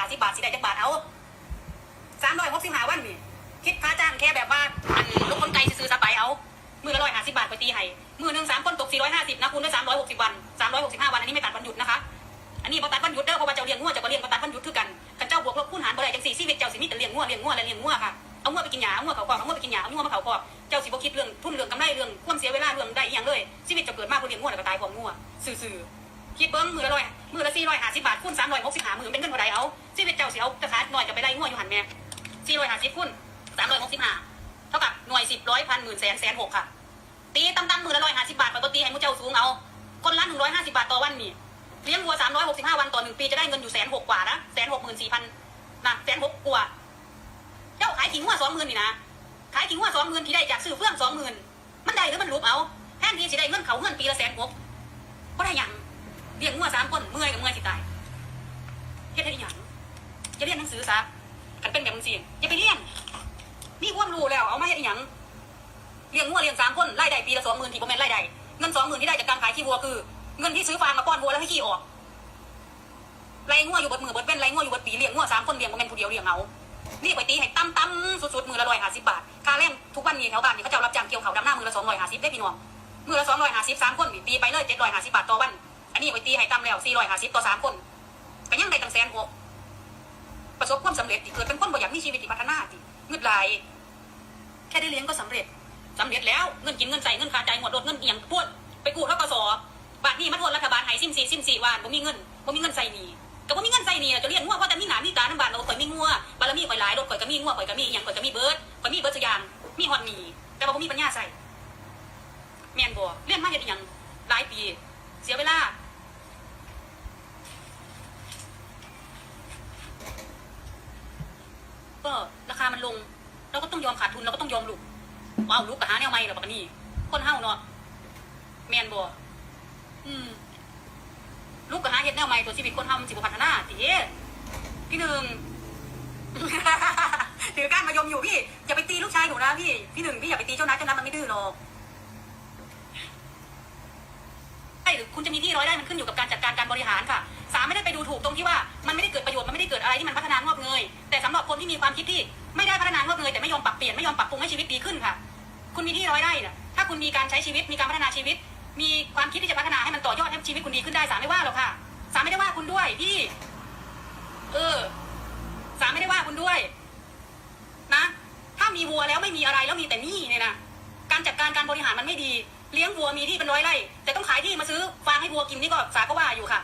หาสิบบาทสิได้จักบาทเอาสามร้อยหกสิบห้าวันนี่คิดค่าจ้างแค่แบบว่าอันลูกคนไก่ซื้อๆซะไปเอามือละร้อยห้าสิบบาทไปตีให้มือหนึ่งสามคนตกสี่ร้อยห้าสิบนะคูณด้วยสามร้อยหกสิบวันสามร้อยหกสิบห้าวันอันนี้ไม่ตัดวันหยุดนะคะอันนี้บ่ตัดวันหยุดเด้อเพราะว่าเจ้าเลี้ยงงัวเจ้าก็เลี้ยงบ่ตัดวันหยุดคือกันกันเจ้าบวกลบคูณหารบ่ได้จังสี่ชีวิตเจ้าสิมีแต่เลี้ยงงัวเลี้ยงงัวและเลี้ยงงัวค่ะเอางัวไปกินหญ้าเอางัวเขาคอกเอางัวไปกินหญ้าเอางัวมาเขาคอกเจ้าสิบ่คิดเรื่องทุนเรื่องกำไรเรื่องความเสียเวลาเรื่องใดอหย่างเลยชีวิตเจะเกิดมาเพื่เลี้ยงงัวแล้วก็ตายพร้อมงัวซื่อๆ คิดเบิ่งมือละร้อยมือละสี่ร้อยห้าสิบบาทคูณสามร้อยหกสิบห้ามือเป็นเงินเท่าใดเอาชีวิตเจ้าเสิเอากระถาดหน่อยจะไปไล่งัวอยู่หันแม่สี่ร้อยห้าสิบคูณสามร้อยหกสิบห้าเท่ากับหน่วยสิบร้อยพันหมื่นแสนแสนหกค่ะ ตีตำๆมือละร้อยห้าสิบบาทไปตีให้มุเจ้าสูงเอาคนละหนึ่งร้อยห้าสิบาทต่อวันนี่เลี้ยงวัวสามร้อยหกสิบห้าวันต่อหนึ่งปีจะได้เงินอยู่แสนหกกว่านะแสนหกหมื่นสี่พันนะแสนหกกว่าเจ้าขายขิงวัวสองหมื่นนี่นะขายขิงวัวสองหมื่นที่ได้จากซื้อเฟื่องสองหมื่นมันได้หรือมันรูปเอาแทนที่จะได้เงินเขาเงินปีละแสนหกก็ได้ยังเลี้ยงวัวสามคนเมื่อยกับเมื่อยสิตายเฮ็ดได้หยังจะเรียนหนังสือซะ กันเป็นแบบมึงสิอย่าไปเรียนนี่ความรู้แล้วเอามาเฮ็ดอีหยังเลี้ยงงัวเลี้ยงสามคนรายได้ปีละสองหมื่นที่ผมแม่นรายได้เงินสองหมื่นที่ได้จากการขายขี้วัวคือ เงินที่ซื้อฟางมาป้อนวัวแล้วให้ขี้ออกไล่งัวอยู่บนมือบนเป็นไล่งัวอยู่บนปีเลี้ยงงัวสามคนเลี้ยงผมแม่นผู้เดียวเลี้ยงเอานี่ไปตีให้ตั้มตั้มสุดๆมือละร้อยห้าสิบบาทค่าแรงทุกวันนี้แถวบ้านนี่เขาเจ้ารับจ้างเกี่ยวเขาวดำหน้ามือละสองร้อยห้าสิบได้พี่น้องมือละสองร้อยห้าสิบสามคนนี่ตีไปเลยเจ็ดร้อยห้าสิบบาทต่อวัน อันนี้ไปตีให้ตั้มแล้วสี่ร้อยห้าสิบต่อสามคนก็ยังได้ตั้งแสนหก ประสบความสำเร็จที่เกิดเป็นคนบ่อยากมีชีวิตที่พัฒนาที่เงืดไหลายแค่ได้เลี้ยงก็สำเร็จสำเร็จแล้วเงินกินเงินใส่เงินขาจ่ายหมดรถเงินเอียงพวดไปกู้ทกสบาทนี้มาทวนรัฐบาลให้ซิมซีซิมซีวานบ่มีเงินบ่มีเงินใส่หนีก็บ่มีเงินใส่หนี้จะเลี้ยงงัวเพราะแต่มีหนามีตาน้ำบานเราข่อยมีงัวบารมีข่อยหลายรถข่อยก็มีงัวข่อยก็มีอย่างข่อยก็มีเบิร์ดข่อยมีเบิร์ดสยางมีฮอดหนี้แต่ว่าบ่มีปัญญาใส่แมนบ่เรียนมาเฮ็ดอีหยังหลายปี เสียเวลาก็ราคามัน ลง เราก็ต้องยอมขาดทุนเราก็ต้องยอมลุกว้าวลูกกะหาแนวใหม่หรอปะนี่คนเฮาเนาะแมนบ่อืมลูกกะหาเฮ็ดแนวใหม่ตัวชีวิตคนเฮามันสิบ่พัฒนาติพี่หนึ่งถือกานมายมอยู่พี่อย่าไปตีลูกชายหนูนะพี่พี่หนึ่งพี่อย่าไปตีเจ้านัทเจ้านัทมันไม่ดื้อหรอกใช่หรือคุณจะมีที่ร้อยได้มันขึ้นอยู่กับการจัดการการบริหารค่ะ สามไม่ได้ไปดูถูกตรงที่ว่า มันไม่ได้เกิดประโยชน์มันไม่ได้เกิดอะไรที่มันพัฒนางอกเงยแต่สำหรับคนที่มีความคิดที่ ไม่ได้พัฒนางอกเงยแต่ไม่ยอมปรับเปลี่ยนไม่ยอมปรับปรุงให้ชีวิตดีขึ้นค่ะ คุณมีที่ร้อยไร่น่ะถ้าคุณมีการใช้ชีวิตมีการพัฒนาชีวิต มีความคิดที่จะพัฒนาให้มันต่อยอดให้ชีวิตคุณดีขึ้นได้สามไม่ว่าหรอกค่ะสามไม่ได้ว่าคุณด้วยพี่ เออสามไม่ได้ว่าคุณด้วย นะ ถ้ามีวัวแล้วไม่มีอะไรแล้วมีแต่หนี้เนี่ยนะการจัดการการบริหารมันไม่ดี เลี้ยงวัวมีที่เป็นร้อยไร่แต่ต้องขายที่มาซื้อฟางให้วัวกินนี่ก็สาก็ว่าอยู่ค่ะ